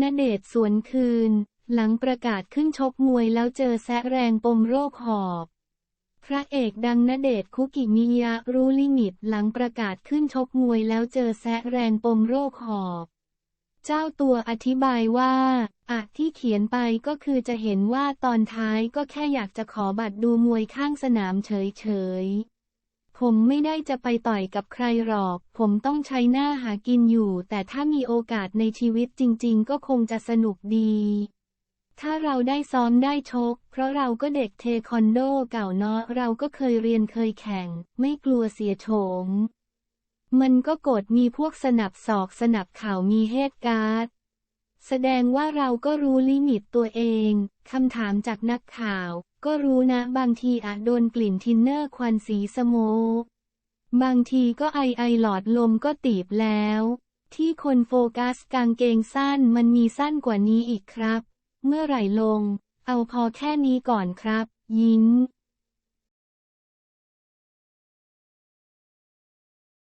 ณเดชสวนคืน หลังประกาศขึ้นชกมวยแล้วเจอแซะแรงปมโรคหอบ พระเอกดังณเดชคุกิมิยะรู้ลิมิตหลังประกาศขึ้นชกมวยแล้วเจอแซะแรงปมโรคหอบ เจ้าตัวอธิบายว่าอะที่เขียนไปก็คือจะเห็นว่าตอนท้ายก็แค่อยากจะขอบัตรดูมวยข้างสนามเฉยๆ ผมไม่ได้จะไปต่อยกับใครหรอก ผมต้องใช้หน้าหากินอยู่ แต่ถ้ามีโอกาสในชีวิตจริง ๆ ก็คงจะสนุกดี ถ้าเราได้ซ้อมได้ชก เพราะเราก็เด็กเทควันโดเก่าเนาะ เราก็เคยเรียนเคยแข่ง ไม่กลัวเสียโฉม มันก็กดมีพวกสนับศอกสนับเข่ามีเฮดการ์ด แสดงว่าเราก็รู้ลิมิตตัวเอง คำถามจากนักข่าว ก็รู้นะบางทีอาจโดนกลิ่นทินเนอร์ควันสีสโมกบางทีก็ไอไอหลอดลมก็ตีบแล้ว ที่คนโฟกัสกางเกงสั้นมันมีสั้นกว่านี้อีกครับ เมื่อไหร่ลง เอาพอแค่นี้ก่อนครับ ยิ้ม